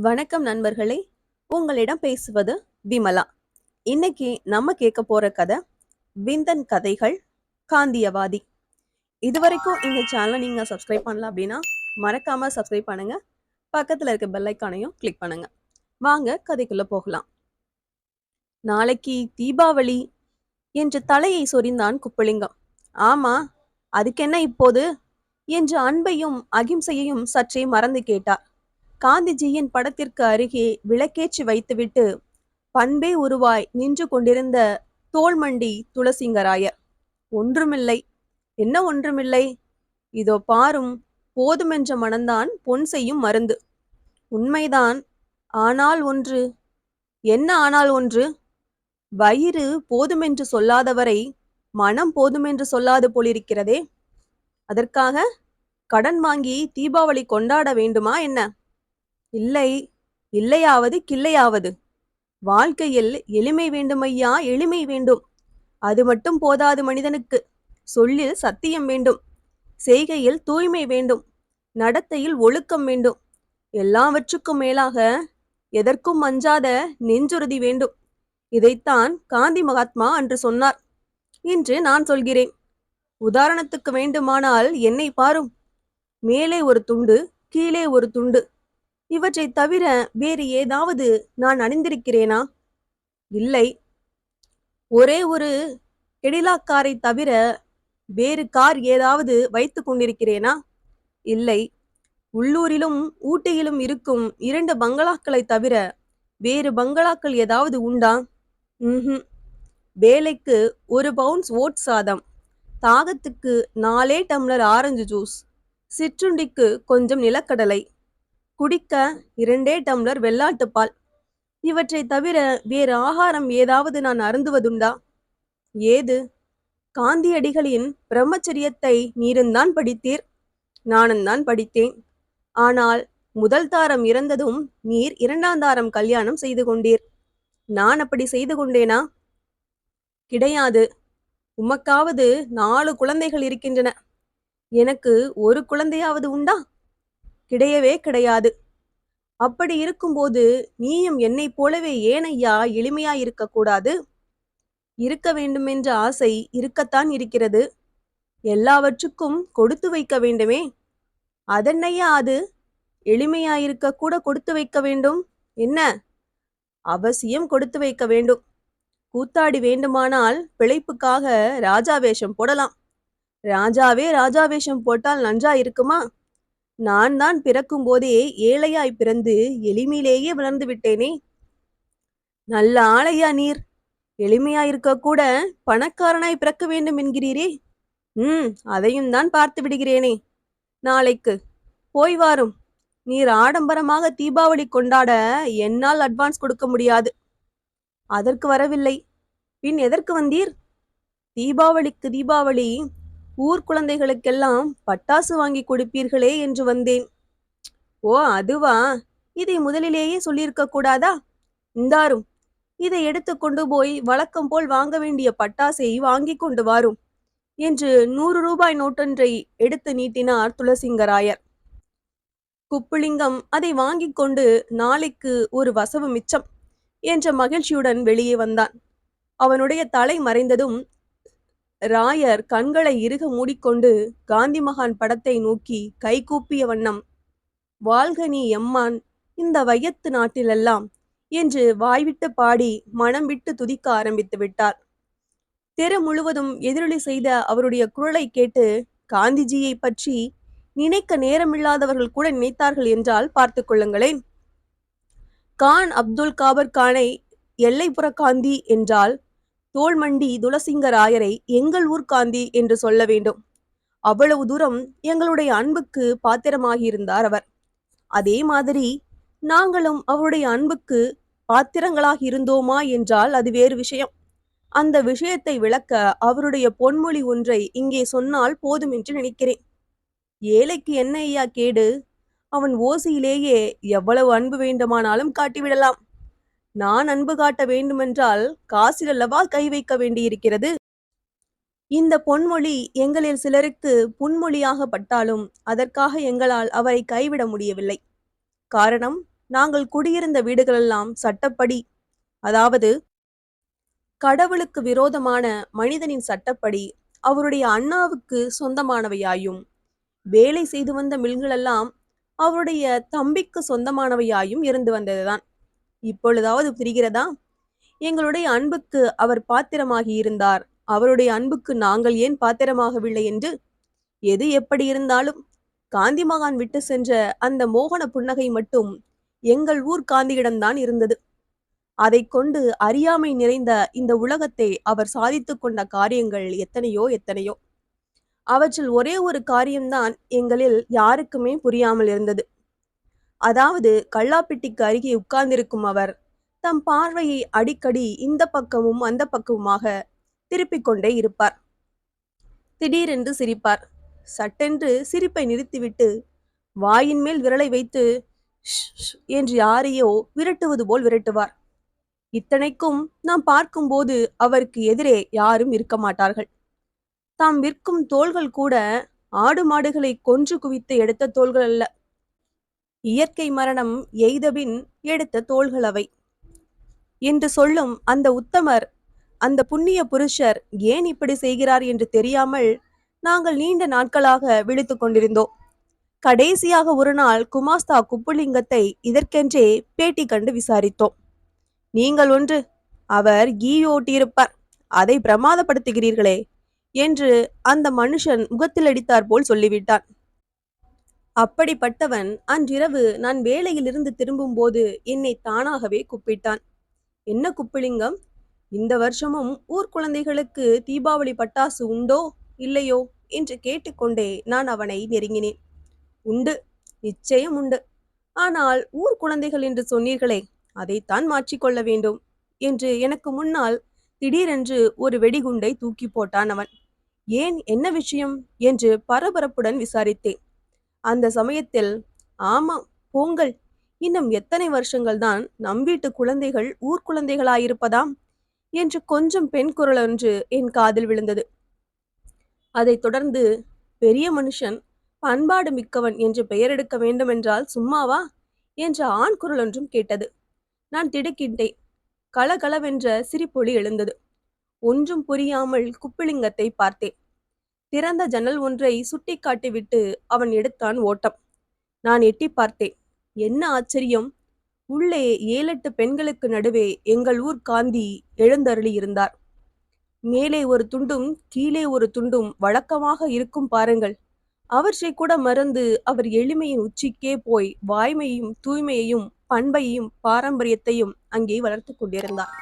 வணக்கம் நண்பர்களே. உங்களிடம் பேசுவது விமலா. இன்னைக்கு நம்ம கேட்க போற கதை விந்தன் கதைகள் காந்தியவாதி. இதுவரைக்கும் இந்த சேனலை நீங்க சப்ஸ்கிரைப் பண்ணல அப்படின்னா மறக்காம சப்ஸ்கிரைப் பண்ணுங்க. பக்கத்துல இருக்க பெல்லைக்கானையும் கிளிக் பண்ணுங்க. வாங்க கதைக்குள்ள போகலாம். நாளைக்கு தீபாவளி என்று தலையை சொரிந்தான் குப்பலிங்கம் ஆமா அதுக்கென்ன இப்போது? என்று அன்பையும் அகிம்சையையும் சற்றே மறந்து கேட்டார். காந்திஜியின் படத்திற்கு அருகே விளக்கேற்றி வைத்துவிட்டு பண்பே உருவாய் நின்று கொண்டிருந்த தோள்மண்டி துளசிங்கராயர். ஒன்றுமில்லை. என்ன ஒன்றுமில்லை? இதோ பாரும் போதுமென்ற மனந்தான் பொன் செய்யும் மருந்து. உண்மைதான். ஆனால் ஒன்று. என்ன ஆனால் ஒன்று? வயிறு போதுமென்று சொல்லாதவரை மனம் போதுமென்று சொல்லாது போலிருக்கிறதே. அதற்காக கடன் வாங்கி தீபாவளி கொண்டாட வேண்டுமா என்ன? இல்லை இல்லையாவது கில்லையாவது. வாழ்க்கையில் எளிமை வேண்டுமையா? எளிமை வேண்டும். அது மட்டும் போதாது மனிதனுக்கு. சொல்லில் சத்தியம் வேண்டும். செய்கையில் தூய்மை வேண்டும். நடத்தையில் ஒழுக்கம் வேண்டும். எல்லாவற்றுக்கும் மேலாக எதற்கும் அஞ்சாத நெஞ்சுறுதி வேண்டும். இதைத்தான் காந்தி மகாத்மா அன்று சொன்னார். என்று நான் சொல்கிறேன். உதாரணத்துக்கு வேண்டுமானால் என்னை பாரும். மேலே ஒரு துண்டு கீழே ஒரு துண்டு. இவற்றை தவிர வேறு ஏதாவது நான் அணிந்திருக்கிறேனா இல்லை. ஒரே ஒரு கெடிலாக்காரை தவிர வேறு கார் ஏதாவது வைத்து கொண்டிருக்கிறேனா? இல்லை. உள்ளூரிலும் ஊட்டியிலும் இருக்கும் இரண்டு பங்களாக்களை தவிர வேறு பங்களாக்கள் ஏதாவது உண்டா? ம் வேலைக்கு ஒரு பவுன்ஸ் ஓட் சாதம் தாகத்துக்கு நாலே டம்ளர் ஆரஞ்சு ஜூஸ் சிற்றுண்டிக்கு கொஞ்சம் நிலக்கடலை குடிக்க இரண்டே டம்ளர் வெள்ளாட்டுப்பால் இவற்றை தவிர வேறு ஆகாரம் ஏதாவது நான் அருந்துவதுண்டா? ஏது? காந்தியடிகளின் பிரம்மச்சரியத்தை நீருந்தான் படித்தீர்? நானும்தான் படித்தேன். ஆனால் முதல் தாரம் இறந்ததும் நீர் இரண்டாம் தாரம் கல்யாணம் செய்து கொண்டீர். நான் அப்படி செய்து கொண்டேனா? கிடையாது. உமக்காவது நாலு குழந்தைகள் இருக்கின்றன. எனக்கு ஒரு குழந்தையாவது உண்டா? கிடையவே கிடையாது. அப்படி இருக்கும்போது நீயும் என்னைப் போலவே ஏனையா எளிமையா இருக்கக்கூடாது இருக்க வேண்டுமென்ற ஆசை இருக்கத்தான் இருக்கிறது. எல்லாவற்றுக்கும் கொடுத்து வைக்க வேண்டுமே? அதென்னையா அது? எளிமையாயிருக்க கூட கொடுத்து வைக்க வேண்டும். என்ன? அவசியம் கொடுத்து வைக்க வேண்டும். கூத்தாடி வேண்டுமானால் பிழைப்புக்காக ராஜா வேஷம் போடலாம். ராஜாவே ராஜா வேஷம் போட்டால் நன்றா இருக்குமா நான் தான் பிறக்கும் போதே ஏழையாய் பிறந்து எளிமையிலேயே வளர்ந்து விட்டேனே. நல்ல ஆளையா நீர். எளிமையாயிருக்க கூட பணக்காரனாய் பிறக்க வேண்டும் என்கிறீரே. ம் அதையும் தான் பார்த்து விடுகிறேனே. நாளைக்கு போய் வாரும். நீர் ஆடம்பரமாக தீபாவளி கொண்டாட என்னால் அட்வான்ஸ் கொடுக்க முடியாது. அதற்கு வரவில்லை. பின் எதற்கு வந்தீர்? தீபாவளிக்கு தீபாவளி ஊர் குழந்தைகளுக்கெல்லாம் பட்டாசு வாங்கி கொடுப்பீர்களே என்று வந்தேன். ஓ அதுவா? இதை முதலிலேயே சொல்லியிருக்க கூடாதா? இந்தாரும் இதை எடுத்து கொண்டு போய் வழக்கம் போல் வாங்க வேண்டிய பட்டாசை வாங்கி கொண்டு வாரும் என்று நூறு ரூபாய் நோட்டொன்றை எடுத்து நீட்டினார் துளசிங்கராயர். குப்புலிங்கம் அதை வாங்கி கொண்டு நாளைக்கு ஒரு வசவு மிச்சம் என்ற மகிழ்ச்சியுடன் வெளியே வந்தான். அவனுடைய தலை மறைந்ததும் ராயர் கண்களை இறுக மூடிக்கொண்டு காந்தி மகான் படத்தை நோக்கி கைகூப்பிய வண்ணம் வாழ்க நீ எம்மான் இந்த வையத்து நாட்டிலெல்லாம் என்று வாய்விட்டு பாடி மனம் விட்டு துதிக்க ஆரம்பித்து விட்டார். தெரு முழுவதும் எதிரொலி செய்த அவருடைய குரலை கேட்டு காந்திஜியை பற்றி நினைக்க நேரமில்லாதவர்கள் கூட நினைத்தார்கள் என்றால் பார்த்து கொள்ளுங்களேன். கான் அப்துல் காபர் கானை எல்லைப்புற காந்தி என்றால் தோள்மண்டி துளசிங்கராயரை எங்கள் ஊர் காந்தி என்று சொல்ல வேண்டும். அவ்வளவு தூரம் எங்களுடைய அன்புக்கு பாத்திரமாகியிருந்தார் அவர். அதே மாதிரி நாங்களும் அவருடைய அன்புக்கு பாத்திரங்களாக இருந்தோமா என்றால் அது வேறு விஷயம். அந்த விஷயத்தை விளக்க அவருடைய பொன்மொழி ஒன்றை இங்கே சொன்னால் போதும் என்று நினைக்கிறேன். ஏழைக்கு என்ன ஐயா கேடு? அவன் ஓசியிலேயே எவ்வளவு அன்பு வேண்டுமானாலும் காட்டிவிடலாம். நான் அன்பு காட்ட வேண்டுமென்றால் காசில் அல்லவா கை வைக்க வேண்டியிருக்கிறது? இந்த பொன்மொழி எங்களில் சிலருக்கு புன்மொழியாக பட்டாலும் அதற்காக எங்களால் அவரை கைவிட முடியவில்லை. காரணம் நாங்கள் குடியிருந்த வீடுகளெல்லாம் சட்டப்படி அதாவது கடவுளுக்கு விரோதமான மனிதனின் சட்டப்படி அவருடைய அண்ணாவுக்கு சொந்தமானவையாயும் வேலை செய்து வந்த மில்களெல்லாம் அவருடைய தம்பிக்கு சொந்தமானவையாயும் இருந்து வந்ததுதான். இப்பொழுதாவது புரிகிறதா? எங்களுடைய அன்புக்கு அவர் பாத்திரமாகி இருந்தார். அவருடைய அன்புக்கு நாங்கள் ஏன் பாத்திரமாகவில்லை என்று? எது எப்படி இருந்தாலும் காந்தி மகான் விட்டு சென்ற அந்த மோகன புன்னகை மட்டும் எங்கள் ஊர் காந்தியிடம்தான் இருந்தது. அதை கொண்டு அறியாமை நிறைந்த இந்த உலகத்தை அவர் சாதித்து கொண்ட காரியங்கள் எத்தனையோ எத்தனையோ. அவற்றில் ஒரே ஒரு காரியம்தான் எங்களில் யாருக்குமே புரியாமல் இருந்தது. அதாவது கல்லாப்பெட்டிக்கு அருகே உட்கார்ந்திருக்கும் அவர் தம் பார்வையை அடிக்கடி இந்த பக்கமும் அந்த பக்கமுமாக திருப்பிக் கொண்டே இருப்பார். திடீரென்று சிரிப்பார். சட்டென்று சிரிப்பை நிறுத்திவிட்டு வாயின் மேல் விரலை வைத்து என்று யாரையோ விரட்டுவது போல் விரட்டுவார். இத்தனைக்கும் நாம் பார்க்கும்போது அவருக்கு எதிரே யாரும் இருக்க மாட்டார்கள். தாம் விற்கும் தோள்கள் கூட ஆடு மாடுகளை கொன்று குவித்து எடுத்த தோள்கள் அல்ல. இயற்கை மரணம் எய்தபின் எடுத்த தோள்கள் அவை என்று சொல்லும் அந்த உத்தமர் அந்த புண்ணிய புருஷர் ஏன் இப்படி செய்கிறார் என்று தெரியாமல் நாங்கள் நீண்ட நாட்களாக விழித்து கொண்டிருந்தோம். கடைசியாக ஒரு நாள் குமாஸ்தா குப்புலிங்கத்தை இதற்கென்றே பேட்டி கண்டு விசாரித்தோம். நீங்கள் ஒன்று அவர் கீ ஓட்டியிருப்பார் அதை பிரமாதப்படுத்துகிறீர்களே என்று அந்த மனுஷன் முகத்தில் அடித்தார் போல் சொல்லிவிட்டான். அப்படிப்பட்டவன் அன்றிரவு நான் வேலையிலிருந்து திரும்பும்போது என்னை தானாகவே கூப்பிட்டான். என்ன குப்பிளிங்கம் இந்த வருஷமும் ஊர் குழந்தைகளுக்கு தீபாவளி பட்டாசு உண்டோ? இல்லையோ? என்று கேட்டுக்கொண்டே நான் அவனை நெருங்கினேன். உண்டு நிச்சயம் உண்டு. ஆனால் ஊர் குழந்தைகள் என்று சொன்னீர்களே அதைத்தான் மாற்றிக்கொள்ள வேண்டும் என்று எனக்கு முன்னால் திடீரென்று ஒரு வெடிகுண்டை தூக்கி போட்டான் அவன். ஏன் என்ன விஷயம்? என்று பரபரப்புடன் விசாரித்தேன். அந்த சமயத்தில் ஆமாம் போங்கள். இன்னும் எத்தனை வருஷங்கள் தான் நம் வீட்டு குழந்தைகள் ஊர் குழந்தைகளாயிருப்பதாம்? என்று கொஞ்சம் பெண் குரல் ஒன்று என் காதில் விழுந்தது. அதைத் தொடர்ந்து பெரிய மனுஷன் பண்பாடு மிக்கவன் என்று பெயர் எடுக்க வேண்டுமென்றால் சும்மாவா? என்ற ஆண் குரல் ஒன்றும் கேட்டது. நான் திடுக்கிட்டேன். கலகலவென்ற சிரிப்பொலி எழுந்தது. ஒன்றும் புரியாமல் குப்பிலிங்கத்தை பார்த்தேன். திறந்த ஜன்னல் ஒன்றை சுட்டி காட்டிவிட்டு அவன் எடுத்தான் ஓட்டம். நான் எட்டி பார்த்தேன். என்ன ஆச்சரியம்! உள்ளே ஏழெட்டு பெண்களுக்கு நடுவே எங்கள் ஊர் காந்தி எழுந்தருளி இருந்தார் மேலே ஒரு துண்டும் கீழே ஒரு துண்டும் வழக்கமாக இருக்கும் பாருங்கள். அவற்றை கூட மறந்து அவர் எளிமையின் உச்சிக்கே போய் வாய்மையும் தூய்மையையும் பண்பையும் பாரம்பரியத்தையும் அங்கே வளர்த்து கொண்டிருந்தார்.